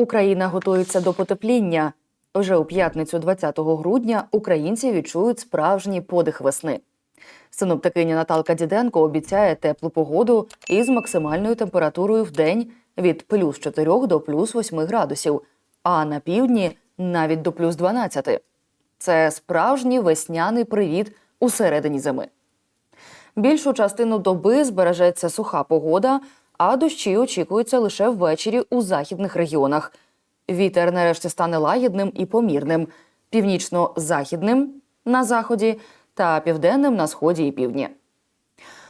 Україна готується до потепління. Вже у п'ятницю, 20 грудня, українці відчують справжній подих весни. Синоптикиня Наталка Діденко обіцяє теплу погоду із максимальною температурою в день від плюс 4 до плюс 8 градусів, а на півдні навіть до плюс 12. Це справжній весняний привіт у середині зими. Більшу частину доби збережеться суха погода, а дощі очікуються лише ввечері у західних регіонах. Вітер нарешті стане лагідним і помірним, північно-західним на заході та південним на сході і півдні.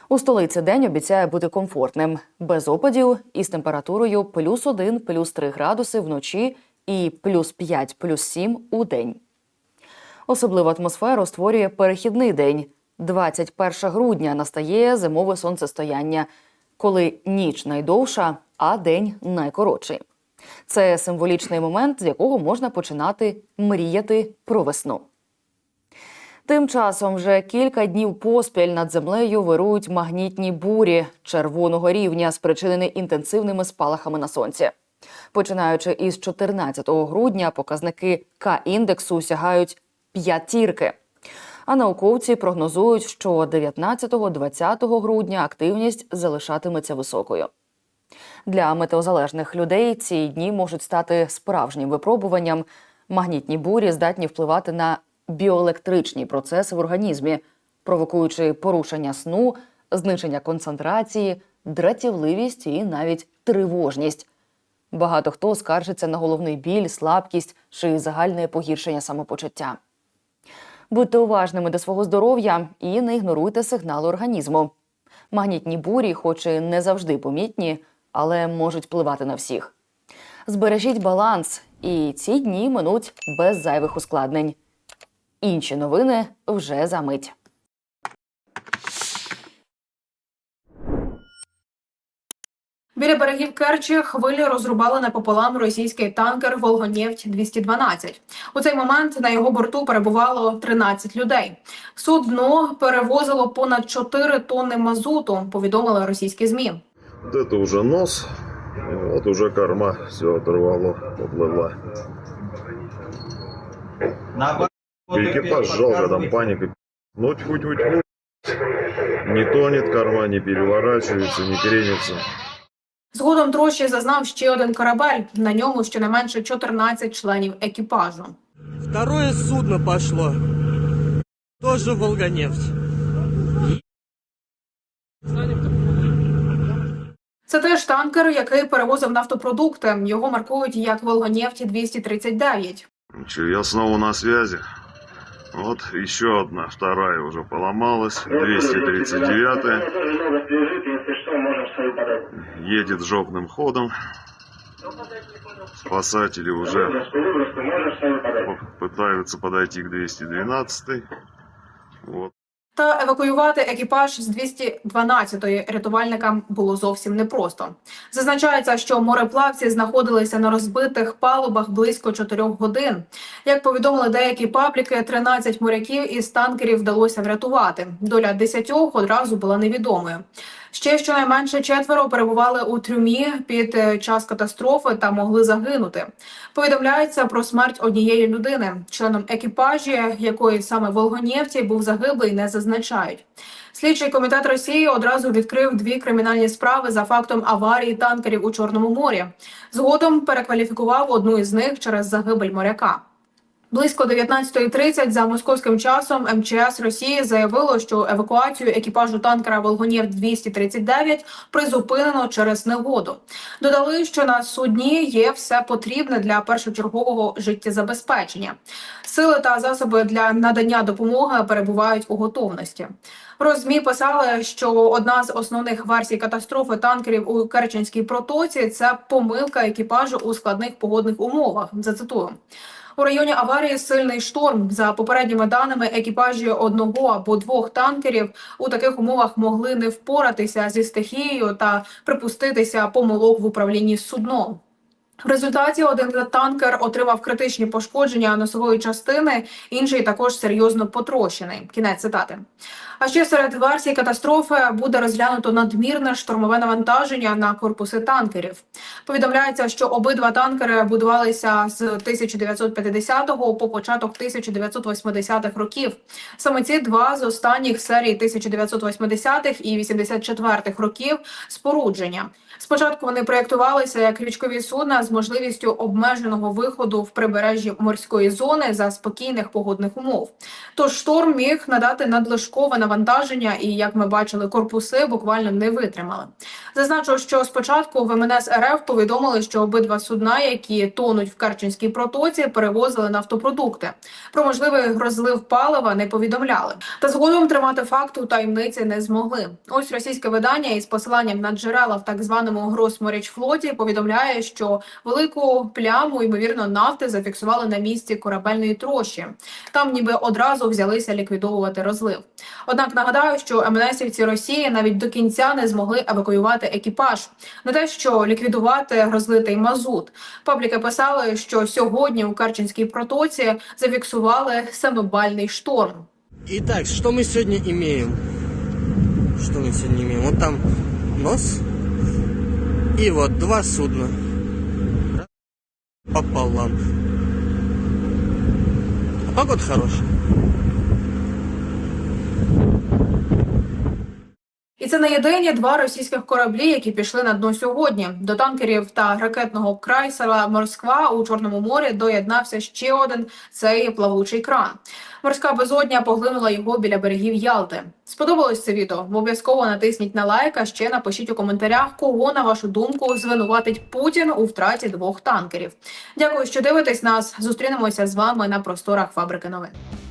У столиці день обіцяє бути комфортним, без опадів із температурою плюс 1, плюс 3 градуси вночі і плюс 5, плюс 7 у день. Особливу атмосферу створює перехідний день. 21 грудня настає зимове сонцестояння, коли ніч найдовша, а день найкоротший. Це символічний момент, з якого можна починати мріяти про весну. Тим часом вже кілька днів поспіль над землею вирують магнітні бурі червоного рівня, спричинені інтенсивними спалахами на сонці. Починаючи із 14 грудня, показники К-індексу сягають п'ятірки. А науковці прогнозують, що 19-20 грудня активність залишатиметься високою. Для метеозалежних людей ці дні можуть стати справжнім випробуванням. Магнітні бурі здатні впливати на біоелектричні процеси в організмі, провокуючи порушення сну, зниження концентрації, дратівливість і навіть тривожність. Багато хто скаржиться на головний біль, слабкість чи загальне погіршення самопочуття. Будьте уважними до свого здоров'я і не ігноруйте сигнали організму. Магнітні бурі, хоч і не завжди помітні, але можуть впливати на всіх. Збережіть баланс, і ці дні минуть без зайвих ускладнень. Інші новини вже за мить. Біля берегів Керчі хвилі розрубали напополам російський танкер Волгонєфть 212 У цей момент на його борту перебувало 13 людей. Судно перевозило понад 4 тонни мазуту. Повідомили російські змі. Вот это уже нос, вот уже корма все оторвало, поплыла. Экипаж жалко, там паника. Ну, тьфу тьфу тьфу Не тонет корма, не переворачивается, не кренится. Згодом трощі зазнав ще один корабель. На ньому щонайменше 14 членів екіпажу. Второе судно пошло. Тоже Волгонефть. Це теж танкер, який перевозив нафтопродукти. Його маркують як Волгонефть 239 Че, я снова на связи. Вот еще одна, вторая уже поломалась. 239 едет жопным ходом. Спасатели уже пытаются подойти к 212 Вот. Та евакуювати екіпаж з 212-ї рятувальникам було зовсім непросто. Зазначається, що мореплавці знаходилися на розбитих палубах близько 4 годин. Як повідомили деякі пабліки, 13 моряків із танкерів вдалося врятувати. Доля 10 одразу була невідомою. Ще щонайменше четверо перебували у трюмі під е, час катастрофи та могли загинути. Повідомляється про смерть однієї людини. Членом екіпажі, якої саме Волгонєвті був загиблий, не зазначають. Слідчий комітет Росії одразу відкрив дві кримінальні справи за фактом аварії танкерів у Чорному морі. Згодом перекваліфікував одну із них через загибель моряка. Близько 19.30 за московським часом МЧС Росії заявило, що евакуацію екіпажу танкера Волгонєв 239 призупинено через негоду. Додали, що на судні є все потрібне для першочергового життєзабезпечення. Сили та засоби для надання допомоги перебувають у готовності. Розмі писали, що одна з основних версій катастрофи танкерів у Керченській протоці це помилка екіпажу у складних погодних умовах. Зацитую. У районі аварії сильний шторм. За попередніми даними, екіпажі одного або двох танкерів у таких умовах могли не впоратися зі стихією та припуститися помилок в управлінні судном. В результаті один танкер отримав критичні пошкодження носової частини, інший також серйозно потрощений. Кінець цитати. А ще серед версій катастрофи буде розглянуто надмірне штурмове навантаження на корпуси танкерів. Повідомляється, що обидва танкери будувалися з 1950 по початок 1980-х років. Саме ці два з останніх серій 1980-х і 84-х років спорудження. Спочатку вони проєктувалися як річкові судна з можливістю обмеженого виходу в прибережжі морської зони за спокійних погодних умов. Тож шторм міг надати надлишкове навантаження, і як ми бачили, корпуси буквально не витримали. Зазначу, що спочатку в МНС РФ повідомили, що обидва судна, які тонуть в Керченській протоці, перевозили нафтопродукти. Про можливий розлив палива не повідомляли. Та згодом тримати факт у таємниці не змогли. Ось російське видання із посиланням на джерела в так званому Гросморічфлоті повідомляє, що велику пляму ймовірно нафти зафіксували на місці корабельної трощі. Там ніби одразу взялися ліквідовувати розлив. Однак нагадаю, що МНСівці Росії навіть до кінця не змогли евакуювати екіпаж. Не те, що ліквідувати розлитий мазут. Пабліки писали, що сьогодні у Керченській протоці зафіксували семибальний шторм. Итак, что мы сегодня имеем? Что мы сегодня имеем? Вот там нос и вот два судна. Пополам. А погода хорошая. Це не єдині два російських кораблі, які пішли на дно сьогодні. До танкерів та ракетного крайсера Москва у Чорному морі доєднався ще один цей плавучий кран. Морська безодня поглинула його біля берегів Ялти. Сподобалось це відео? Обов'язково натисніть на лайк, а ще напишіть у коментарях, кого на вашу думку звинуватить Путін у втраті двох танкерів. Дякую, що дивитесь нас. Зустрінемося з вами на просторах фабрики новин.